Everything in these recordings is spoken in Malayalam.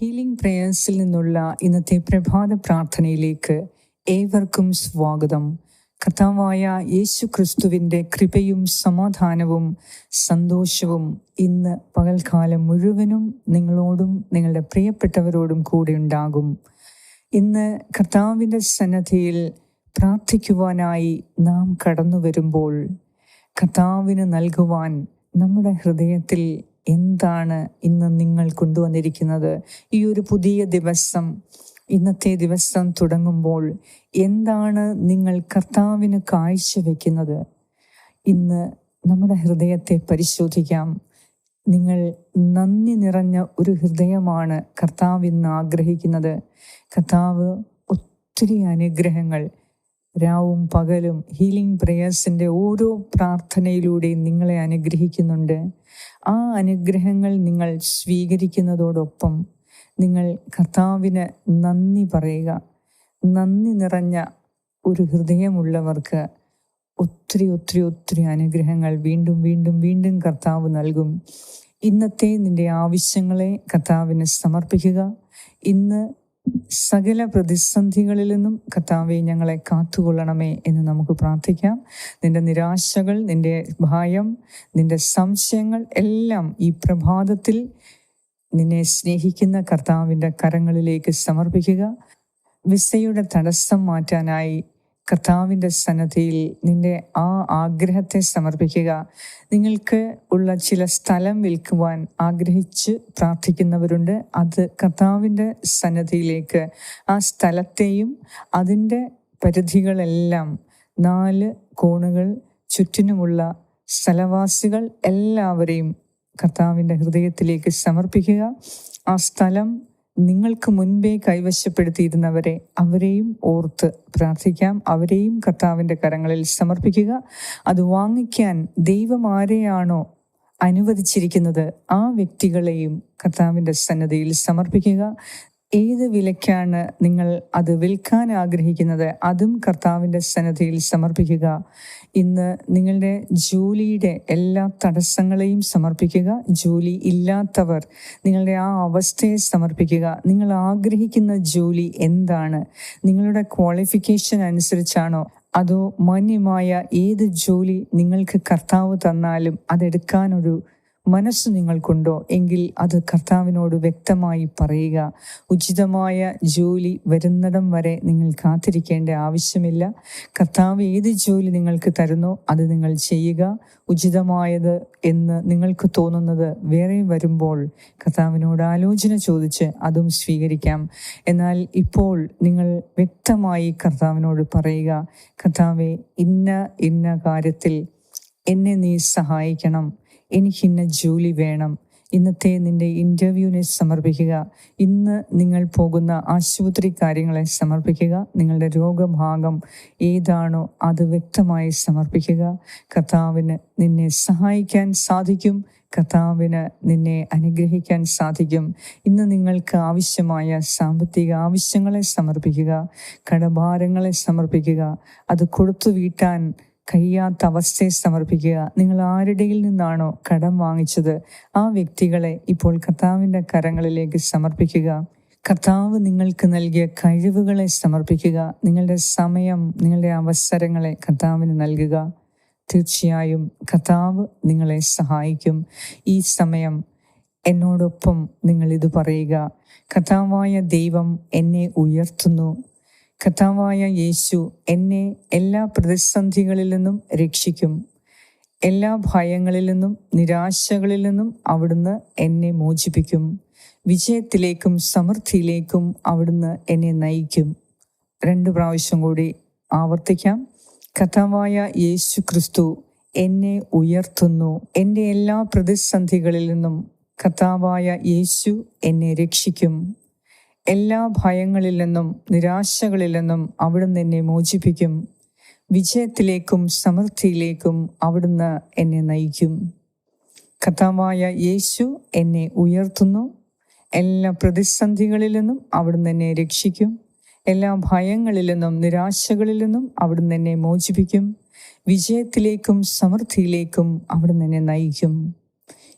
ഹീലിംഗ് പ്രേയേഴ്സിൽ നിന്നുള്ള ഇന്നത്തെ പ്രഭാത പ്രാർത്ഥനയിലേക്ക് ഏവർക്കും സ്വാഗതം. കർത്താവായ യേശു ക്രിസ്തുവിന്റെ കൃപയും സമാധാനവും സന്തോഷവും ഇന്ന് പകൽക്കാലം മുഴുവനും നിങ്ങളോടും നിങ്ങളുടെ പ്രിയപ്പെട്ടവരോടും കൂടെ ഉണ്ടാകും. ഇന്ന് കർത്താവിന്റെ സന്നദ്ധിയിൽ പ്രാർത്ഥിക്കുവാനായി നാം കടന്നു വരുമ്പോൾ കർത്താവിന് നൽകുവാൻ നമ്മുടെ ഹൃദയത്തിൽ എന്താണ് ഇന്ന് നിങ്ങൾ കൊണ്ടുവന്നിരിക്കുന്നത്? ഈ ഒരു പുതിയ ദിവസം ഇന്നത്തെ ദിവസം തുടങ്ങുമ്പോൾ എന്താണ് നിങ്ങൾ കർത്താവിന് കാഴ്ചവെക്കുന്നത്? ഇന്ന് നമ്മുടെ ഹൃദയത്തെ പരിശോധിക്കാം. നിങ്ങൾ നന്ദി നിറഞ്ഞ ഒരു ഹൃദയമാണ് കർത്താവ് ഇന്ന് ആഗ്രഹിക്കുന്നത്. കർത്താവ് ഒത്തിരി അനുഗ്രഹങ്ങൾ രാവും പകലും ഹീലിംഗ് പ്രേയേഴ്സിന്റെ ഓരോ പ്രാർത്ഥനയിലൂടെയും നിങ്ങളെ അനുഗ്രഹിക്കുന്നുണ്ട്. ആ അനുഗ്രഹങ്ങൾ നിങ്ങൾ സ്വീകരിക്കുന്നതോടൊപ്പം നിങ്ങൾ കർത്താവിന് നന്ദി പറയുക. നന്ദി നിറഞ്ഞ ഒരു ഹൃദയമുള്ളവർക്ക് ഒത്തിരി ഒത്തിരി ഒത്തിരി അനുഗ്രഹങ്ങൾ വീണ്ടും വീണ്ടും വീണ്ടും കർത്താവ് നൽകും. ഇന്നത്തെ നിന്റെ ആവശ്യങ്ങളെ കർത്താവിന് സമർപ്പിക്കുക. ഇന്ന് സകല പ്രതിസന്ധികളിൽ നിന്നും കർത്താവെ ഞങ്ങളെ കാത്തുകൊള്ളണമേ എന്ന് നമുക്ക് പ്രാർത്ഥിക്കാം. നിന്റെ നിരാശകൾ നിന്റെ ഭയം നിന്റെ സംശയങ്ങൾ എല്ലാം ഈ പ്രഭാതത്തിൽ നിന്നെ സ്നേഹിക്കുന്ന കർത്താവിന്റെ കരങ്ങളിലേക്ക് സമർപ്പിക്കുക. വിസയുടെ തടസ്സം മാറ്റാനായി കർത്താവിന്റെ സന്നദ്ധിയിൽ നിന്റെ ആ ആഗ്രഹത്തെ സമർപ്പിക്കുക. നിങ്ങൾക്ക് ഉള്ള ചില സ്ഥലം വിൽക്കുവാൻ ആഗ്രഹിച്ച് പ്രാർത്ഥിക്കുന്നവരുണ്ട്. അത് കർത്താവിന്റെ സന്നദ്ധിയിലേക്ക് ആ സ്ഥലത്തെയും അതിന്റെ പരിധികളെല്ലാം നാല് കോണുകൾ ചുറ്റിനുമുള്ള സ്ഥലവാസികൾ എല്ലാവരെയും കർത്താവിന്റെ ഹൃദയത്തിലേക്ക് സമർപ്പിക്കുക. ആ സ്ഥലം നിങ്ങൾക്ക് മുൻപേ കൈവശപ്പെടുത്തിയിരുന്നവരെ അവരെയും ഓർത്ത് പ്രാർത്ഥിക്കാം. അവരെയും കർത്താവിന്റെ കരങ്ങളിൽ സമർപ്പിക്കുക. അത് വാങ്ങിക്കാൻ ദൈവം ആരെയാണോ അനുവദിച്ചിരിക്കുന്നത് ആ വ്യക്തികളെയും കർത്താവിന്റെ സന്നദ്ധയിൽ സമർപ്പിക്കുക. ഏത് വിലയ്ക്കാണ് നിങ്ങൾ അത് വിൽക്കാൻ ആഗ്രഹിക്കുന്നത്? അതും കർത്താവിന്റെ സന്നദ്ധിയിൽ സമർപ്പിക്കുക. ഇന്ന് നിങ്ങളുടെ ജോലിയുടെ എല്ലാ തടസ്സങ്ങളെയും സമർപ്പിക്കുക. ജോലി ഇല്ലാത്തവർ നിങ്ങളുടെ ആ അവസ്ഥയെ സമർപ്പിക്കുക. നിങ്ങൾ ആഗ്രഹിക്കുന്ന ജോലി എന്താണ്? നിങ്ങളുടെ ക്വാളിഫിക്കേഷൻ അനുസരിച്ചാണോ? അതോ മാന്യമായ ഏത് ജോലി നിങ്ങൾക്ക് കർത്താവ് തന്നാലും അതെടുക്കാനൊരു മനസ്സ് നിങ്ങൾക്കുണ്ടോ? എങ്കിൽ അത് കർത്താവിനോട് വ്യക്തമായി പറയുക. ഉചിതമായ ജോലി വരുന്നിടം വരെ നിങ്ങൾ കാത്തിരിക്കേണ്ട ആവശ്യമില്ല. കർത്താവ് ഏത് ജോലി നിങ്ങൾക്ക് തരുന്നോ അത് നിങ്ങൾ ചെയ്യുക. ഉചിതമായത് എന്ന് നിങ്ങൾക്ക് തോന്നുന്നത് വേറെ വരുമ്പോൾ കർത്താവിനോട് ആലോചന ചോദിച്ച് അതും സ്വീകരിക്കാം. എന്നാൽ ഇപ്പോൾ നിങ്ങൾ വ്യക്തമായി കർത്താവിനോട് പറയുക കർത്താവെ ഇന്ന ഇന്ന കാര്യത്തിൽ എന്നെ നീ സഹായിക്കണം. എനിക്കിന്ന ജോലി വേണം. ഇന്നത്തെ നിന്റെ ഇന്റർവ്യൂവിനെ സമർപ്പിക്കുക. ഇന്ന് നിങ്ങൾ പോകുന്ന ആശുപത്രി കാര്യങ്ങളെ സമർപ്പിക്കുക. നിങ്ങളുടെ രോഗഭാഗം ഏതാണോ അത് വ്യക്തമായി സമർപ്പിക്കുക. കർത്താവിന് നിന്നെ സഹായിക്കാൻ സാധിക്കും. കർത്താവിന് നിന്നെ അനുഗ്രഹിക്കാൻ സാധിക്കും. ഇന്ന് നിങ്ങൾക്ക് ആവശ്യമായ സാമ്പത്തിക ആവശ്യങ്ങളെ സമർപ്പിക്കുക. കടഭാരങ്ങളെ സമർപ്പിക്കുക. അത് കൊടുത്തു വീട്ടാൻ കഴിയാത്ത അവസ്ഥയെ സമർപ്പിക്കുക. നിങ്ങൾ ആരുടെയിൽ നിന്നാണോ കടം വാങ്ങിച്ചത്? ആ വ്യക്തികളെ ഇപ്പോൾ കർത്താവിന്റെ കരങ്ങളിലേക്ക് സമർപ്പിക്കുക. കർത്താവ് നിങ്ങൾക്ക് നൽകിയ കഴിവുകളെ സമർപ്പിക്കുക. നിങ്ങളുടെ സമയം നിങ്ങളുടെ അവസരങ്ങളെ കർത്താവിന് നൽകുക. തീർച്ചയായും കർത്താവ് നിങ്ങളെ സഹായിക്കും. ഈ സമയം എന്നോടൊപ്പം നിങ്ങൾ ഇത് പറയുക. കർത്താവായ ദൈവം എന്നെ ഉയർത്തുന്നു. കർത്താവായ യേശു എന്നെ എല്ലാ പ്രതിസന്ധികളിൽ നിന്നും രക്ഷിക്കും. എല്ലാ ഭയങ്ങളിൽ നിന്നും നിരാശകളിൽ നിന്നും അവിടുന്ന് എന്നെ മോചിപ്പിക്കും. വിജയത്തിലേക്കും സമൃദ്ധിയിലേക്കും അവിടുന്ന് എന്നെ നയിക്കും. രണ്ട് പ്രാവശ്യം കൂടി ആവർത്തിക്കാം. കഥാവായ യേശു ക്രിസ്തു എന്നെ ഉയർത്തുന്നു. എന്റെ എല്ലാ പ്രതിസന്ധികളിൽ നിന്നും കഥാവായ യേശു എന്നെ രക്ഷിക്കും. എല്ലാ ഭയങ്ങളിൽ നിന്നും നിരാശകളിൽ നിന്നും അവിടുന്ന് എന്നെ മോചിപ്പിക്കും. വിജയത്തിലേക്കും സമൃദ്ധിയിലേക്കും അവിടുന്ന് എന്നെ നയിക്കും. കഥാവായ യേശു എന്നെ ഉയർത്തുന്നു. എല്ലാ പ്രതിസന്ധികളിൽ നിന്നും അവിടുന്ന് എന്നെ രക്ഷിക്കും. എല്ലാ ഭയങ്ങളിൽ നിന്നും നിരാശകളിൽ നിന്നും അവിടുന്ന് എന്നെ മോചിപ്പിക്കും. വിജയത്തിലേക്കും സമൃദ്ധിയിലേക്കും അവിടുന്ന് എന്നെ നയിക്കും.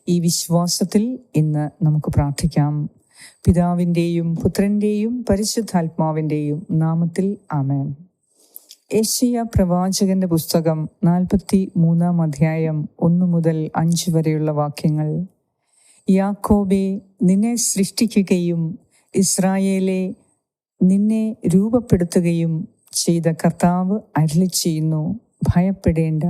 ഈ വിശ്വാസത്തിൽ ഇന്ന് നമുക്ക് പ്രാർത്ഥിക്കാം. പിതാവിന്റെയും പുത്രന്റെയും പരിശുദ്ധാത്മാവിന്റെയും നാമത്തിൽ ആമേൻ. ഏഷ്യ പ്രവാചകന്റെ പുസ്തകം നാൽപ്പത്തി മൂന്നാം അധ്യായം ഒന്നു മുതൽ അഞ്ച് വരെയുള്ള വാക്യങ്ങൾ. യാക്കോബെ നിന്നെ സൃഷ്ടിക്കുകയും ഇസ്രായേലെ നിന്നെ രൂപപ്പെടുത്തുകയും ചെയ്ത കർത്താവ് അരളി ചെയ്യുന്നു ഭയപ്പെടേണ്ട.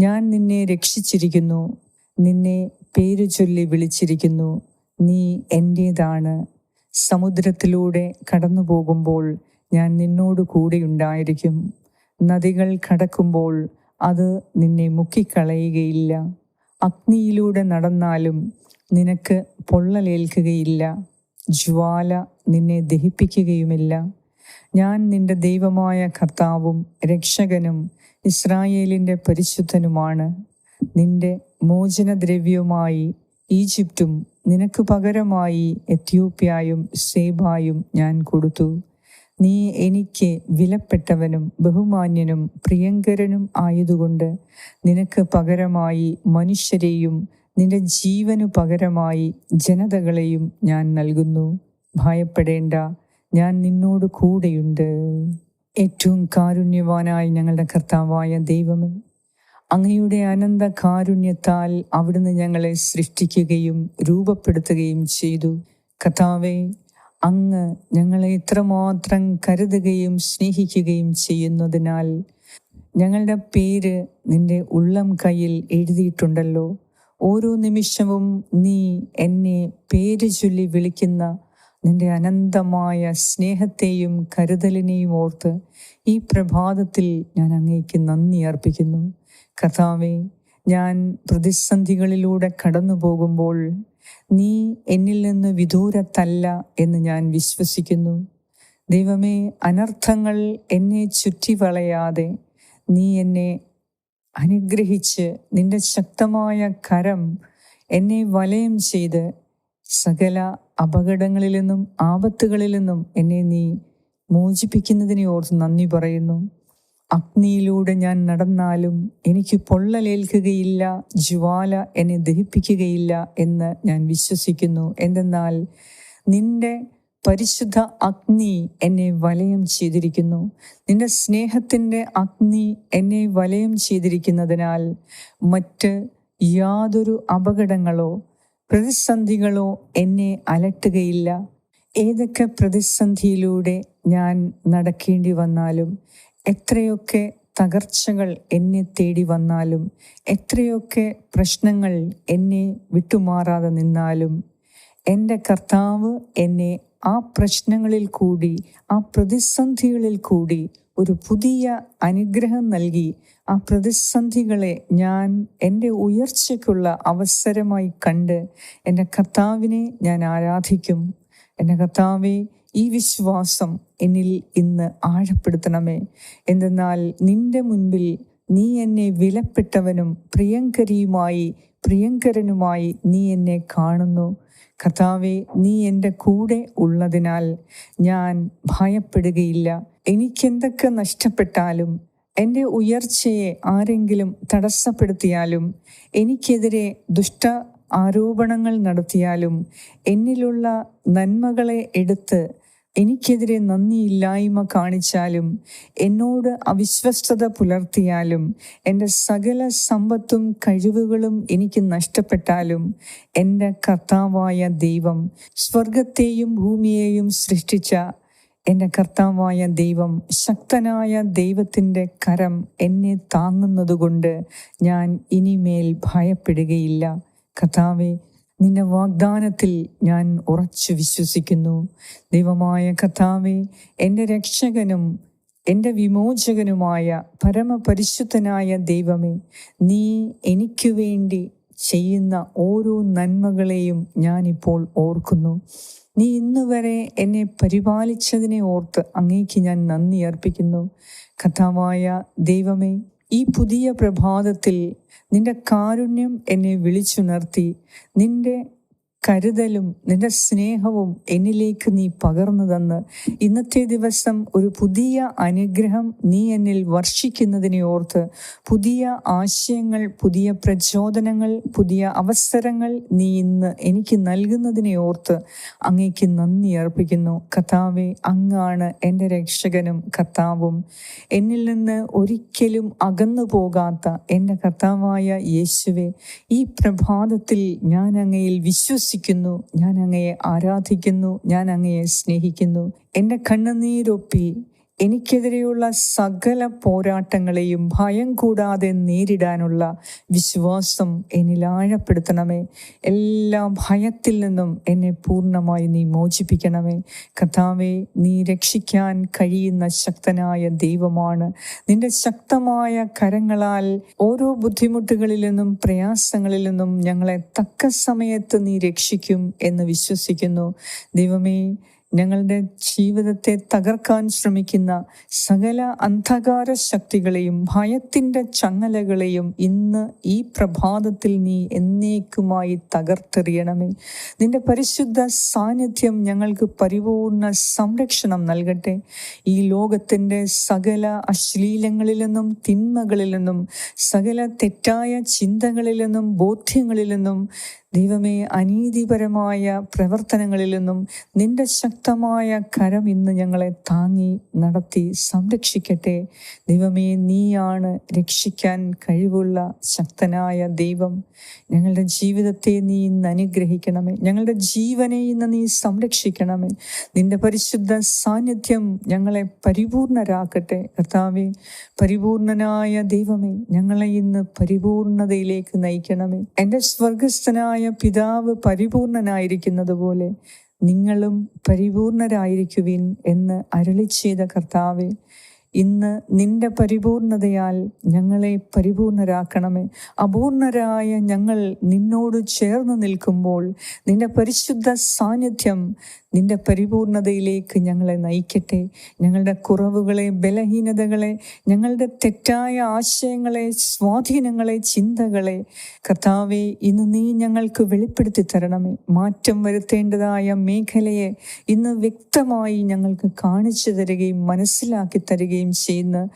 ഞാൻ നിന്നെ രക്ഷിച്ചിരിക്കുന്നു. നിന്നെ പേരു ചൊല്ലി വിളിച്ചിരിക്കുന്നു. നീ എന്റേതാണ് സമുദ്രത്തിലൂടെ കടന്നു പോകുമ്പോൾ ഞാൻ നിന്നോട് കൂടെയുണ്ടായിരിക്കും. നദികൾ കടക്കുമ്പോൾ അത് നിന്നെ മുക്കിക്കളയുകയില്ല. അഗ്നിയിലൂടെ നടന്നാലും നിനക്ക് പൊള്ളലേൽക്കുകയില്ല. ജ്വാല നിന്നെ ദഹിപ്പിക്കുകയുമില്ല. ഞാൻ നിന്റെ ദൈവമായ കർത്താവും രക്ഷകനും ഇസ്രായേലിന്റെ പരിശുദ്ധനുമാണ്. നിന്റെ മോചനദ്രവ്യവുമായി ഈജിപ്തും നിനക്ക് പകരമായി എത്യോപ്യായും സേബായും ഞാൻ കൊടുത്തു. നീ എനിക്ക് വിലപ്പെട്ടവനും ബഹുമാന്യനും പ്രിയങ്കരനും ആയതുകൊണ്ട് നിനക്ക് പകരമായി മനുഷ്യരെയും നിന്റെ ജീവനു പകരമായി ജനതകളെയും ഞാൻ നൽകുന്നു. ഭയപ്പെടേണ്ട ഞാൻ നിന്നോട് കൂടെയുണ്ട്. ഏറ്റവും കാരുണ്യവാനായി ഞങ്ങളുടെ കർത്താവായ ദൈവമേ. അങ്ങയുടെ അനന്ത കാരുണ്യത്താൽ അവിടുന്ന് ഞങ്ങളെ സൃഷ്ടിക്കുകയും രൂപപ്പെടുത്തുകയും ചെയ്തു. കഥാവേ അങ്ങ് ഞങ്ങളെ ഇത്രമാത്രം കരുതുകയും സ്നേഹിക്കുകയും ചെയ്യുന്നതിനാൽ ഞങ്ങളുടെ പേര് നിന്റെ ഉള്ളം കയ്യിൽ എഴുതിയിട്ടുണ്ടല്ലോ. ഓരോ നിമിഷവും നീ എന്നെ പേര് ചൊല്ലി വിളിക്കുന്ന നിന്റെ അനന്തമായ സ്നേഹത്തെയും കരുതലിനെയും ഓർത്ത് ഈ പ്രഭാതത്തിൽ ഞാൻ അങ്ങേക്ക് നന്ദി അർപ്പിക്കുന്നു. കഥാവെ ഞാൻ പ്രതിസന്ധികളിലൂടെ കടന്നു പോകുമ്പോൾ നീ എന്നിൽ നിന്ന് വിദൂരത്തല്ല എന്ന് ഞാൻ വിശ്വസിക്കുന്നു. ദൈവമേ അനർത്ഥങ്ങൾ എന്നെ ചുറ്റി വളയാതെ നീ എന്നെ അനുഗ്രഹിച്ച് നിന്റെ ശക്തമായ കരം എന്നെ വലയം ചെയ്ത് സകല അപകടങ്ങളിൽ നിന്നും ആപത്തുകളിൽ നിന്നും എന്നെ നീ മോചിപ്പിക്കുന്നതിനെ ഓർത്ത് നന്ദി പറയുന്നു. അഗ്നിയിലൂടെ ഞാൻ നടന്നാലും എനിക്ക് പൊള്ളലേൽക്കുകയില്ല ജ്വാല എന്നെ ദഹിപ്പിക്കുകയില്ല എന്ന് ഞാൻ വിശ്വസിക്കുന്നു. എന്തെന്നാൽ നിന്റെ പരിശുദ്ധ അഗ്നി എന്നെ വലയം ചെയ്തിരിക്കുന്നു. നിന്റെ സ്നേഹത്തിന്റെ അഗ്നി എന്നെ വലയം ചെയ്തിരിക്കുന്നതിനാൽ മറ്റ് യാതൊരു അപകടങ്ങളോ പ്രതിസന്ധികളോ എന്നെ അലട്ടുകയില്ല. ഏതൊക്കെ പ്രതിസന്ധിയിലൂടെ ഞാൻ നടക്കേണ്ടി വന്നാലും എത്രയൊക്കെ തകർച്ചകൾ എന്നെ തേടി വന്നാലും എത്രയൊക്കെ പ്രശ്നങ്ങൾ എന്നെ വിട്ടുമാറാതെ നിന്നാലും എന്റെ കർത്താവ് എന്നെ ആ പ്രശ്നങ്ങളിൽ കൂടി ആ പ്രതിസന്ധികളിൽ കൂടി ഒരു പുതിയ അനുഗ്രഹം നൽകി ആ പ്രതിസന്ധികളെ ഞാൻ എന്റെ ഉയർച്ചയ്ക്കുള്ള അവസരമായി കണ്ട് എന്റെ കർത്താവിനെ ഞാൻ ആരാധിക്കും. എന്റെ കർത്താവെ ഈ വിശ്വാസം എന്നിൽ ഇന്ന് ആഴപ്പെടുത്തണമേ. എന്തെന്നാൽ നിന്റെ മുൻപിൽ നീ എന്നെ വിലപ്പെട്ടവനും പ്രിയങ്കരിയുമായി പ്രിയങ്കരനുമായി നീ എന്നെ കാണുന്നു. കഥാവെ നീ എന്റെ കൂടെ ഉള്ളതിനാൽ ഞാൻ ഭയപ്പെടുകയില്ല. എനിക്കെന്തൊക്കെ നഷ്ടപ്പെട്ടാലും എന്റെ ഉയർച്ചയെ ആരെങ്കിലും തടസ്സപ്പെടുത്തിയാലും എനിക്കെതിരെ ദുഷ്ട ആരോപണങ്ങൾ നടത്തിയാലും എന്നിലുള്ള നന്മകളെ എടുത്ത് എനിക്കെതിരെ നന്ദിയില്ലായ്മ കാണിച്ചാലും എന്നോട് അവിശ്വസ്തത പുലർത്തിയാലും എന്റെ സകല സമ്പത്തും കഴിവുകളും എനിക്ക് നഷ്ടപ്പെട്ടാലും എന്റെ കർത്താവായ ദൈവം സ്വർഗത്തെയും ഭൂമിയെയും സൃഷ്ടിച്ച എന്റെ കർത്താവായ ദൈവം ശക്തനായ ദൈവത്തിന്റെ കരം എന്നെ താങ്ങുന്നതുകൊണ്ട് ഞാൻ ഇനിമേൽ ഭയപ്പെടുകയില്ല. കർത്താവെ നിന്റെ വാഗ്ദാനത്തിൽ ഞാൻ ഉറച്ചു വിശ്വസിക്കുന്നു. ദൈവമായ കഥാവെ എന്റെ രക്ഷകനും എന്റെ വിമോചകനുമായ പരമപരിശുദ്ധനായ ദൈവമേ നീ എനിക്ക് വേണ്ടി ചെയ്യുന്ന ഓരോ നന്മകളെയും ഞാനിപ്പോൾ ഓർക്കുന്നു. നീ ഇന്നുവരെ എന്നെ പരിപാലിച്ചതിനെ ഓർത്ത് അങ്ങേക്ക് ഞാൻ നന്ദി അർപ്പിക്കുന്നു. കഥാവായ ദൈവമേ ഈ പുതിയ പ്രഭാതത്തിൽ നിന്റെ കാരുണ്യം എന്നെ വിളിച്ചുണർത്തി. നിന്റെ കരുതലും നിന്റെ സ്നേഹവും എന്നിലേക്ക് നീ പകർന്നു തന്ന് ഇന്നത്തെ ദിവസം ഒരു പുതിയ അനുഗ്രഹം നീ എന്നിൽ വർഷിക്കുന്നതിനെ ഓർത്ത് പുതിയ ആശയങ്ങൾ പുതിയ പ്രചോദനങ്ങൾ പുതിയ അവസരങ്ങൾ നീ ഇന്ന് എനിക്ക് നൽകുന്നതിനെ ഓർത്ത് അങ്ങേക്ക് നന്ദി അർപ്പിക്കുന്നു. കർത്താവെ അങ്ങാണ് എന്റെ രക്ഷകനും കർത്താവും. എന്നിൽ നിന്ന് ഒരിക്കലും അകന്നു പോകാത്ത എന്റെ കർത്താവായ യേശുവെ ഈ പ്രഭാതത്തിൽ ഞാൻ അങ്ങയിൽ വിശ്വസിക്കുന്നു. ഞാൻ അങ്ങയെ ആരാധിക്കുന്നു. ഞാൻ അങ്ങയെ സ്നേഹിക്കുന്നു. എന്റെ കണ്ണുനീരൊപ്പി എനിക്കെതിരെയുള്ള സകല പോരാട്ടങ്ങളെയും ഭയം കൂടാതെ നേരിടാനുള്ള വിശ്വാസം എന്നിൽ ആഴപ്പെടുത്തണമേ. എല്ലാ ഭയത്തിൽ നിന്നും എന്നെ പൂർണമായി നീ മോചിപ്പിക്കണമേ. കഥാവെ നീ രക്ഷിക്കാൻ കഴിയുന്ന ശക്തനായ ദൈവമാണ്. നിന്റെ ശക്തമായ കരങ്ങളാൽ ഓരോ ബുദ്ധിമുട്ടുകളിൽ നിന്നും പ്രയാസങ്ങളിൽ നിന്നും ഞങ്ങളെ തക്ക സമയത്ത് നീ രക്ഷിക്കും എന്ന് വിശ്വസിക്കുന്നു. ദൈവമേ ഞങ്ങളുടെ ജീവിതത്തെ തകർക്കാൻ ശ്രമിക്കുന്ന സകല അന്ധകാര ശക്തികളെയും ഭയത്തിന്റെ ചങ്ങലകളെയും ഇന്ന് ഈ പ്രഭാതത്തിൽ നീ എന്നേക്കുമായി തകർത്തെറിയണമേ. നിന്റെ പരിശുദ്ധ സാന്നിധ്യം ഞങ്ങൾക്ക് പരിപൂർണ സംരക്ഷണം നൽകട്ടെ. ഈ ലോകത്തിന്റെ സകല അശ്ലീലങ്ങളിൽ നിന്നും തിന്മകളിൽ നിന്നും സകല തെറ്റായ ചിന്തകളിൽ നിന്നും ബോധ്യങ്ങളിൽ നിന്നും ദൈവമേ അനീതിപരമായ പ്രവർത്തനങ്ങളിൽ നിന്നും നിന്റെ ശക്തമായ കരം ഇന്ന് ഞങ്ങളെ താങ്ങി നടത്തി സംരക്ഷിക്കട്ടെ. ദൈവമേ നീയാണ് രക്ഷിക്കാൻ കഴിവുള്ള ശക്തനായ ദൈവം. ഞങ്ങളുടെ ജീവിതത്തെ നീ ഇന്ന് അനുഗ്രഹിക്കണമേ. ഞങ്ങളുടെ ജീവനെ ഇന്ന് നീ സംരക്ഷിക്കണമേ. നിന്റെ പരിശുദ്ധ സാന്നിധ്യം ഞങ്ങളെ പരിപൂർണരാക്കട്ടെ. കർത്താവേ പരിപൂർണനായ ദൈവമേ ഞങ്ങളെ ഇന്ന് പരിപൂർണതയിലേക്ക് നയിക്കണമേ. എന്റെ സ്വർഗസ്ഥനായ പിതാവ് പരിപൂർണനായിരിക്കുന്നത് പോലെ നിങ്ങളും പരിപൂർണരായിരിക്കുവിൻ എന്ന് അരളി ചെയ്ത കർത്താവെ ഇന്ന് നിന്റെ പരിപൂർണതയാൽ ഞങ്ങളെ പരിപൂർണരാക്കണമേ. അപൂർണരായ ഞങ്ങൾ നിന്നോട് ചേർന്ന് നിൽക്കുമ്പോൾ നിന്റെ പരിശുദ്ധ സാന്നിധ്യം നിന്റെ പരിപൂർണതയിലേക്ക് ഞങ്ങളെ നയിക്കട്ടെ. ഞങ്ങളുടെ കുറവുകളെ ബലഹീനതകളെ ഞങ്ങളുടെ തെറ്റായ ആശയങ്ങളെ സ്വാധീനങ്ങളെ ചിന്തകളെ കർത്താവെ ഇന്ന് നീ ഞങ്ങൾക്ക് വെളിപ്പെടുത്തി തരണമേ. മാറ്റം വരുത്തേണ്ടതായ മേഖലയെ ഇന്ന് വ്യക്തമായി ഞങ്ങൾക്ക് കാണിച്ചു തരികയും മനസ്സിലാക്കി തരികയും ചെയ്യുന്ന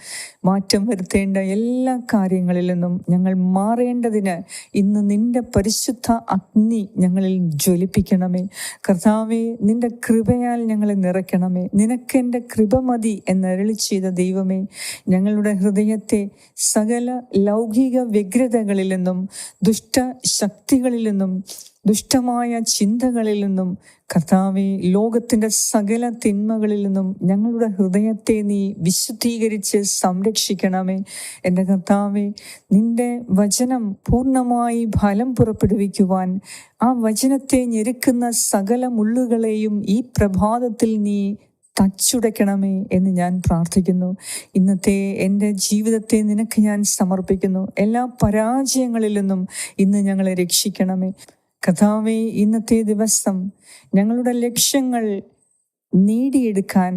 മാറ്റം വരുത്തേണ്ട എല്ലാ കാര്യങ്ങളിൽ നിന്നും ഞങ്ങൾ മാറേണ്ടതിന് ഇന്ന് നിന്റെ പരിശുദ്ധ അഗ്നി ഞങ്ങളിൽ ജ്വലിപ്പിക്കണമേ. കർത്താവെ നിന്റെ കൃപയാൽ ഞങ്ങളെ നിറയ്ക്കണമേ. നിനക്ക് എന്റെ കൃപ മതി എന്നരളി ചെയ്ത ദൈവമേ ഞങ്ങളുടെ ഹൃദയത്തെ സകല ലൗകിക വ്യഗ്രതകളിൽ നിന്നും ദുഷ്ട ശക്തികളിൽ നിന്നും ദുഷ്ടമായ ചിന്തകളിൽ നിന്നും കർത്താവെ ലോകത്തിന്റെ സകല തിന്മകളിൽ നിന്നും ഞങ്ങളുടെ ഹൃദയത്തെ നീ വിശുദ്ധീകരിച്ച് സംരക്ഷിക്കണമേ. എന്റെ കർത്താവെ നിന്റെ വചനം പൂർണമായി ഫലം പുറപ്പെടുവിക്കുവാൻ ആ വചനത്തെ ഞെരുക്കുന്ന സകല മുള്ളുകളെയും ഈ പ്രഭാതത്തിൽ നീ തച്ചുടയ്ക്കണമേ എന്ന് ഞാൻ പ്രാർത്ഥിക്കുന്നു. ഇന്നത്തെ എന്റെ ജീവിതത്തെ നിനക്ക് ഞാൻ സമർപ്പിക്കുന്നു. എല്ലാ പരാജയങ്ങളിൽ നിന്നും ഇന്ന് ഞങ്ങളെ രക്ഷിക്കണമേ. കഥാവെ ഇന്നത്തെ ദിവസം ഞങ്ങളുടെ ലക്ഷ്യങ്ങൾ നേടിയെടുക്കാൻ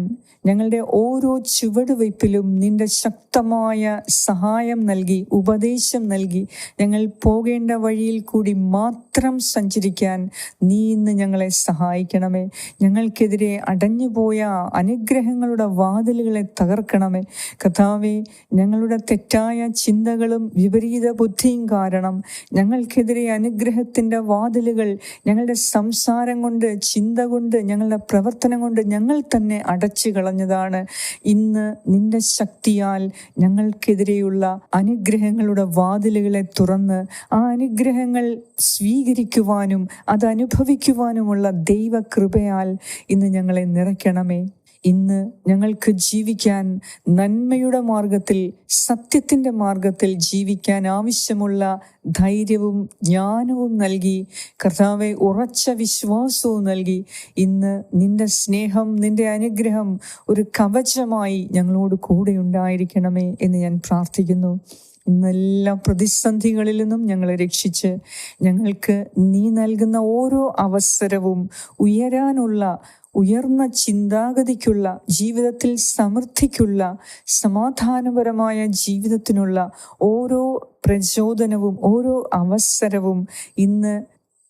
ഞങ്ങളുടെ ഓരോ ചുവടുവയ്പ്പിലും നിന്റെ ശക്തമായ സഹായം നൽകി ഉപദേശം നൽകി ഞങ്ങൾ പോകേണ്ട വഴിയിൽ കൂടി മാത്രം സഞ്ചരിക്കാൻ നീ ഇന്ന് ഞങ്ങളെ സഹായിക്കണമേ. ഞങ്ങൾക്കെതിരെ അടഞ്ഞുപോയ അനുഗ്രഹങ്ങളുടെ വാതിലുകളെ തകർക്കണമേ. കഥാവെ ഞങ്ങളുടെ തെറ്റായ ചിന്തകളും വിപരീത ബുദ്ധിയും കാരണം ഞങ്ങൾക്കെതിരെ അനുഗ്രഹത്തിന്റെ വാതിലുകൾ ഞങ്ങളുടെ സംസാരം കൊണ്ട് ചിന്ത കൊണ്ട് ഞങ്ങളുടെ പ്രവർത്തനം കൊണ്ട് ഞങ്ങൾ തന്നെ അടച്ചു കളഞ്ഞതാണ്. ഇന്ന് നിന്റെ ശക്തിയാൽ ഞങ്ങൾക്കെതിരെയുള്ള അനുഗ്രഹങ്ങളുടെ വാതിലുകളെ തുറന്ന് ആ അനുഗ്രഹങ്ങൾ സ്വീകരിക്കുവാനും അത് അനുഭവിക്കുവാനുമുള്ള ദൈവകൃപയാൽ ഇന്ന് ഞങ്ങളെ നിറയ്ക്കണമേ. ഇന്ന് ഞങ്ങൾക്ക് ജീവിക്കാൻ നന്മയുടെ മാർഗത്തിൽ സത്യത്തിന്റെ മാർഗത്തിൽ ജീവിക്കാൻ ആവശ്യമുള്ള ധൈര്യവും ജ്ഞാനവും നൽകി കർത്താവെ ഉറച്ച വിശ്വാസവും നൽകി ഇന്ന് നിന്റെ സ്നേഹം നിന്റെ അനുഗ്രഹം ഒരു കവചമായി ഞങ്ങളോട് കൂടെ ഉണ്ടായിരിക്കണമേ എന്ന് ഞാൻ പ്രാർത്ഥിക്കുന്നു. ഇന്നെല്ലാ പ്രതിസന്ധികളിൽ നിന്നും ഞങ്ങളെ രക്ഷിച്ച് ഞങ്ങൾക്ക് നീ നൽകുന്ന ഓരോ അവസരവും ഉയരാനുള്ള ഉയർന്ന ചിന്താഗതിക്കുള്ള ജീവിതത്തിൽ സമൃദ്ധിക്കുള്ള സമാധാനപരമായ ജീവിതത്തിനുള്ള ഓരോ പ്രചോദനവും ഓരോ അവസരവും ഇന്ന്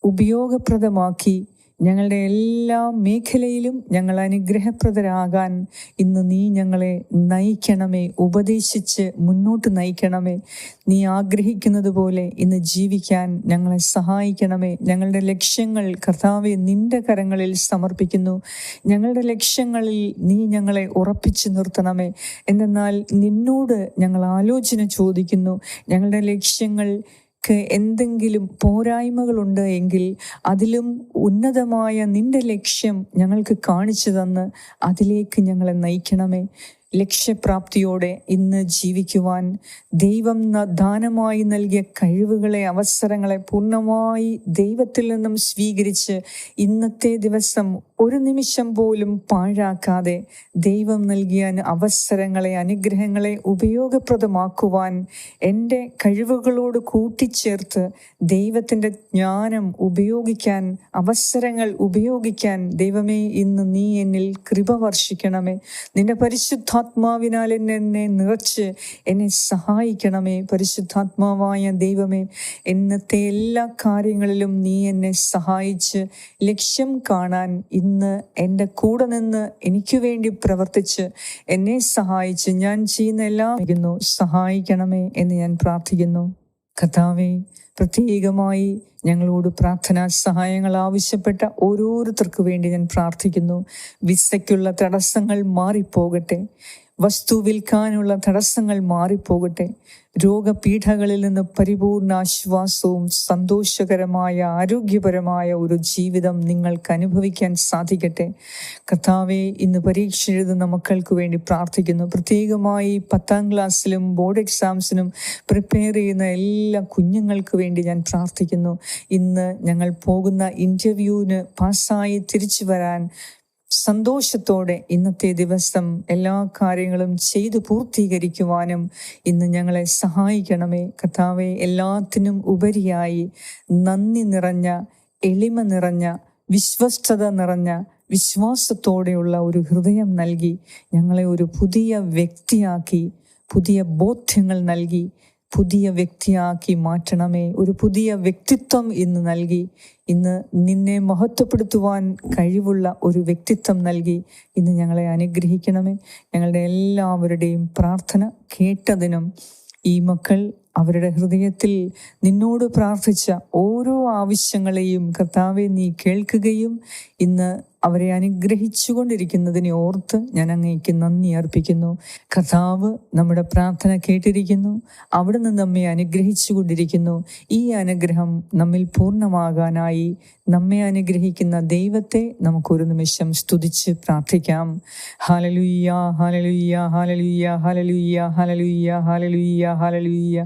ഉപയോഗപ്രദമാക്കി ഞങ്ങളുടെ എല്ലാ മേഖലയിലും ഞങ്ങൾ അനുഗ്രഹപ്രദരാകാൻ ഇന്ന് നീ ഞങ്ങളെ നയിക്കണമേ ഉപദേശിച്ച് മുന്നോട്ട് നയിക്കണമേ. നീ ആഗ്രഹിക്കുന്നത് പോലെ ഇന്ന് ജീവിക്കാൻ ഞങ്ങളെ സഹായിക്കണമേ. ഞങ്ങളുടെ ലക്ഷ്യങ്ങൾ കർത്താവെ നിന്റെ കരങ്ങളിൽ സമർപ്പിക്കുന്നു. ഞങ്ങളുടെ ലക്ഷ്യങ്ങളിൽ നീ ഞങ്ങളെ ഉറപ്പിച്ചു നിർത്തണമേ. എന്തെന്നാൽ നിന്നോട് ഞങ്ങൾ ആലോചന ചോദിക്കുന്നു. ഞങ്ങളുടെ ലക്ഷ്യങ്ങൾ എന്തെങ്കിലും പോരായ്മകളുണ്ട് എങ്കിൽ അതിലും ഉന്നതമായ നിന്റെ ലക്ഷ്യം ഞങ്ങൾക്ക് കാണിച്ചു തന്ന് അതിലേക്ക് ഞങ്ങളെ നയിക്കണമേ. ലക്ഷ്യപ്രാപ്തിയോടെ ഇന്ന് ജീവിക്കുവാൻ ദൈവം ദാനമായി നൽകിയ കഴിവുകളെ അവസരങ്ങളെ പൂർണമായി ദൈവത്തിൽ നിന്നും സ്വീകരിച്ച് ഇന്നത്തെ ദിവസം ഒരു നിമിഷം പോലും പാഴാക്കാതെ ദൈവം നൽകിയ അവസരങ്ങളെ അനുഗ്രഹങ്ങളെ ഉപയോഗപ്രദമാക്കുവാൻ എന്റെ കഴിവുകളോട് കൂട്ടിച്ചേർത്ത് ദൈവത്തിന്റെ ജ്ഞാനം ഉപയോഗിക്കാൻ അവസരങ്ങൾ ഉപയോഗിക്കാൻ ദൈവമേ ഇന്ന് നീ എന്നിൽ കൃപ വർഷിക്കണമേ. നിന്റെ പരിശുദ്ധാത്മാവിനാൽ എന്നെ എന്നെ നിറച്ച് എന്നെ സഹായിക്കണമേ. പരിശുദ്ധാത്മാവായ ദൈവമേ ഇന്നത്തെ എല്ലാ കാര്യങ്ങളിലും നീ എന്നെ സഹായിച്ച് ലക്ഷ്യം കാണാൻ ഇന്ന് എന്റെ കൂടെ നിന്ന് എനിക്ക് വേണ്ടി പ്രവർത്തിച്ച് എന്നെ സഹായിച്ച് ഞാൻ ചെയ്യുന്ന എല്ലാം സഹായിക്കണമേ എന്ന് ഞാൻ പ്രാർത്ഥിക്കുന്നു. കർത്താവെ പ്രത്യേകമായി ഞങ്ങളോട് പ്രാർത്ഥനാ സഹായങ്ങൾ ആവശ്യപ്പെട്ട ഓരോരുത്തർക്ക് വേണ്ടി ഞാൻ പ്രാർത്ഥിക്കുന്നു. വിസയ്ക്കുള്ള തടസ്സങ്ങൾ മാറിപ്പോകട്ടെ. വസ്തു വിൽക്കാനുള്ള തടസ്സങ്ങൾ മാറിപ്പോകട്ടെ. രോഗപീഠകളിൽ നിന്ന് പരിപൂർണ ആശ്വാസവും സന്തോഷകരമായ ആരോഗ്യപരമായ ഒരു ജീവിതം നിങ്ങൾക്ക് അനുഭവിക്കാൻ സാധിക്കട്ടെ. കർത്താവെ ഇന്ന് പരീക്ഷ എഴുതുന്ന മക്കൾക്ക് വേണ്ടി പ്രാർത്ഥിക്കുന്നു. പ്രത്യേകമായി പത്താം ക്ലാസ്സിലും ബോർഡ് എക്സാംസിനും പ്രിപ്പയർ ചെയ്യുന്ന എല്ലാ കുഞ്ഞുങ്ങൾക്ക് വേണ്ടി ഞാൻ പ്രാർത്ഥിക്കുന്നു. ഇന്ന് ഞങ്ങൾ പോകുന്ന ഇന്റർവ്യൂവിന് പാസ്സായി തിരിച്ചു വരാൻ സന്തോഷത്തോടെ ഇന്നത്തെ ദിവസം എല്ലാ കാര്യങ്ങളും ചെയ്തു പൂർത്തീകരിക്കുവാനും ഇന്ന് ഞങ്ങളെ സഹായിക്കണമേ. കഥാവെ എല്ലാത്തിനും ഉപരിയായി നന്ദി നിറഞ്ഞ എളിമ നിറഞ്ഞ വിശ്വസ്തത നിറഞ്ഞ വിശ്വാസത്തോടെയുള്ള ഒരു ഹൃദയം നൽകി ഞങ്ങളെ ഒരു പുതിയ വ്യക്തിയാക്കി പുതിയ ബോധ്യങ്ങൾ നൽകി പുതിയ വ്യക്തിയാക്കി മാറ്റണമേ. ഒരു പുതിയ വ്യക്തിത്വം ഇന്ന് നൽകി. ഇന്ന് നിന്നെ മഹത്വപ്പെടുത്തുവാൻ കഴിവുള്ള ഒരു വ്യക്തിത്വം നൽകി. ഇന്ന് ഞങ്ങളെ അനുഗ്രഹിക്കണമേ. ഞങ്ങളുടെ എല്ലാവരുടെയും പ്രാർത്ഥന കേട്ടതിനും ഈ മക്കൾ അവരുടെ ഹൃദയത്തിൽ നിന്നോട് പ്രാർത്ഥിച്ച ഓരോ ആവശ്യങ്ങളെയും കർത്താവെ നീ കേൾക്കുകയും ഇന്ന് അവരെ അനുഗ്രഹിച്ചുകൊണ്ടിരിക്കുന്നതിനെ ഓർത്ത് ഞാൻ അങ്ങേക്ക് നന്ദി അർപ്പിക്കുന്നു. കർത്താവ് നമ്മുടെ പ്രാർത്ഥന കേട്ടിരിക്കുന്നു. അവിടെ നിന്ന് നമ്മെ അനുഗ്രഹിച്ചുകൊണ്ടിരിക്കുന്നു. ഈ അനുഗ്രഹം നമ്മിൽ പൂർണമാകാനായി നമ്മെ അനുഗ്രഹിക്കുന്ന ദൈവത്തെ നമുക്കൊരു നിമിഷം സ്തുതിച്ച് പ്രാർത്ഥിക്കാം. ഹാലലുയ്യ ഹാലലുയ്യ ഹാലലുയ്യ ഹാലലുയ്യ ഹാലലുയ്യ ഹാലലുയ്യ ഹാലലുയ്യ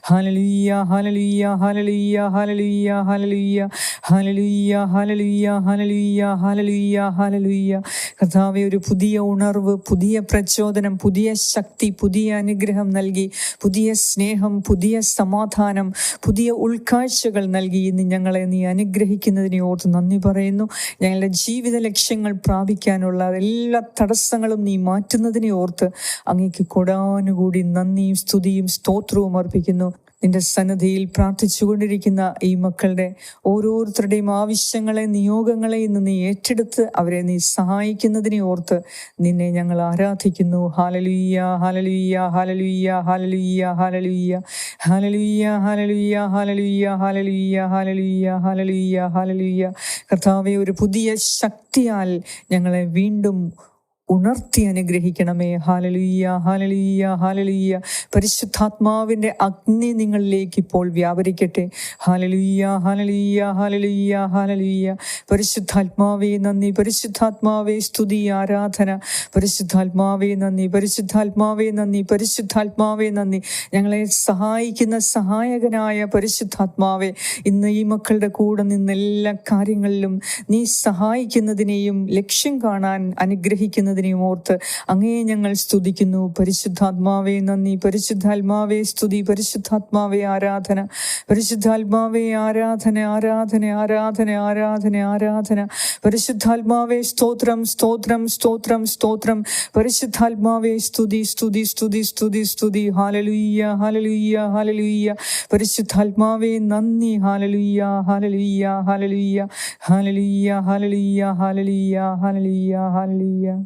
ഹാലലുയ്യ ഹാലലുയ്യ ഹാലലുയ്യ ഹാലലുയ്യ ഹാലലുയ്യ ഹാലലുയ്യ ഹാലലുയ്യ ഹാലലുയ്യ ഹാലലുയ്യ ഹാലലുയ്യ കർത്താവെ ഒരു പുതിയ ഉണർവ് പുതിയ പ്രചോദനം പുതിയ ശക്തി പുതിയ അനുഗ്രഹം നൽകി പുതിയ സ്നേഹം പുതിയ സമാധാനം പുതിയ ഉൾക്കാഴ്ചകൾ നൽകി ഇന്ന് ഞങ്ങളെ നീ അനുഗ്രഹിക്കുന്നതിനെ ഓർത്ത് നന്ദി പറയുന്നു. ഞങ്ങളുടെ ജീവിത ലക്ഷ്യങ്ങൾ പ്രാപിക്കാനുള്ള എല്ലാ തടസ്സങ്ങളും നീ മാറ്റുന്നതിനെ ഓർത്ത് അങ്ങേക്ക് കൊടാനുകൂടി നന്ദിയും സ്തുതിയും സ്തോത്രവും അർപ്പിക്കുന്നു. നിന്റെ സന്നദ്ധിയിൽ പ്രാർത്ഥിച്ചുകൊണ്ടിരിക്കുന്ന ഈ മക്കളുടെ ഓരോരുത്തരുടെയും ആവശ്യങ്ങളെ നിയോഗങ്ങളെ ഇന്ന് നീ ഏറ്റെടുത്ത് അവരെ നീ സഹായിക്കുന്നതിനെ ഓർത്ത് നിന്നെ ഞങ്ങൾ ആരാധിക്കുന്നു ഹാലലുയ്യ ഹാലലുയ്യ ഹാലലുയ്യ ഹാലലുയ്യ ഹാലലുയ്യ ഹാലലുയ്യ ഹാലലുയ്യ ഹാലലുയ്യ ഹാലലുയ്യ ഹാലലുയ്യ ഹാലലുയ്യ ഹാലലുയ്യ കർത്താവെ ഒരു പുതിയ ശക്തിയാൽ ഞങ്ങളെ വീണ്ടും ഉണർത്തി അനുഗ്രഹിക്കണമേ. ഹാലലുയ്യ ഹാലലുയ്യ ഹാലലുയ്യ പരിശുദ്ധാത്മാവിന്റെ അഗ്നി നിങ്ങളിലേക്ക് ഇപ്പോൾ വ്യാപരിക്കട്ടെ. ഹാലലുയ്യ ഹാലലുയ്യ ഹാലലുയ്യ ഹാലലുയ്യ പരിശുദ്ധാത്മാവേ നന്ദി. പരിശുദ്ധാത്മാവേ സ്തുതി ആരാധന. പരിശുദ്ധാത്മാവേ നന്ദി. പരിശുദ്ധാത്മാവേ നന്ദി. പരിശുദ്ധാത്മാവേ നന്ദി. ഞങ്ങളെ സഹായിക്കുന്ന സഹായകനായ പരിശുദ്ധാത്മാവേ ഇന്ന് ഈ മക്കളുടെ കൂടെ നിന്ന് എല്ലാ കാര്യങ്ങളിലും നീ സഹായിക്കുന്നതിനെയും ലക്ഷ്യം കാണാൻ അനുഗ്രഹിക്കുന്നതിനെയും വേദനയും ഓർത്ത് അങ്ങേ ഞങ്ങൾ സ്തുതിക്കുന്നു. പരിശുദ്ധാത്മാവേ നന്ദി. പരിശുദ്ധാത്മാവേ സ്തുതി. പരിശുദ്ധാത്മാവേ ആരാധന. പരിശുദ്ധാത്മാവേ ആരാധന ആരാധന ആരാധന ആരാധന ആരാധന. പരിശുദ്ധാത്മാവേ സ്തോത്രം സ്തോത്രം സ്തോത്രം സ്തോത്രം. പരിശുദ്ധാത്മാവേ സ്തുതി സ്തുതി സ്തുതി സ്തുതി സ്തുതി. ഹാലലുയ്യ ഹാലലുയ്യ ഹാലലുയ്യ പരിശുദ്ധാത്മാവേ നന്ദി. ഹാലലുയ്യ ഹാലലുയ്യ ഹാലലുയ്യ ഹാലലുയ്യ ഹാലലുയ്യ ഹാലലുയ്യ ഹാലലുയ്യ ഹാലലുയ്യ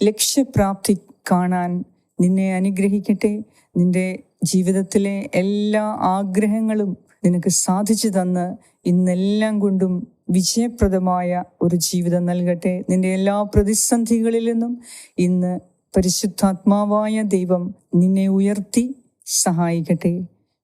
ലക്ഷ്യപ്രാപ്തി കാണാൻ നിന്നെ അനുഗ്രഹിക്കട്ടെ. നിന്റെ ജീവിതത്തിലെ എല്ലാ ആഗ്രഹങ്ങളും നിനക്ക് സാധിച്ചു തന്ന് ഇന്നെല്ലാം കൊണ്ടും വിജയപ്രദമായ ഒരു ജീവിതം നൽകട്ടെ. നിന്റെ എല്ലാ പ്രതിസന്ധികളിൽ നിന്നും ഇന്ന് പരിശുദ്ധാത്മാവായ ദൈവം നിന്നെ ഉയർത്തി സഹായിക്കട്ടെ.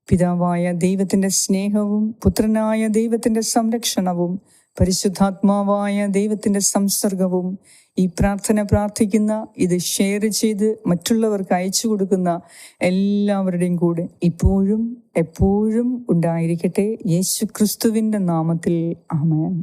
പിതാവായ ദൈവത്തിന്റെ സ്നേഹവും പുത്രനായ ദൈവത്തിന്റെ സംരക്ഷണവും പരിശുദ്ധാത്മാവായ ദൈവത്തിന്റെ സംസർഗവും ഈ പ്രാർത്ഥന പ്രാർത്ഥിക്കുന്ന ഇത് ഷെയർ ചെയ്ത് മറ്റുള്ളവർക്ക് അയച്ചു കൊടുക്കുന്ന എല്ലാവരുടെയും കൂടെ ഇപ്പോഴും എപ്പോഴും ഉണ്ടായിരിക്കട്ടെ. യേശു ക്രിസ്തുവിന്റെ നാമത്തിൽ ആമേൻ.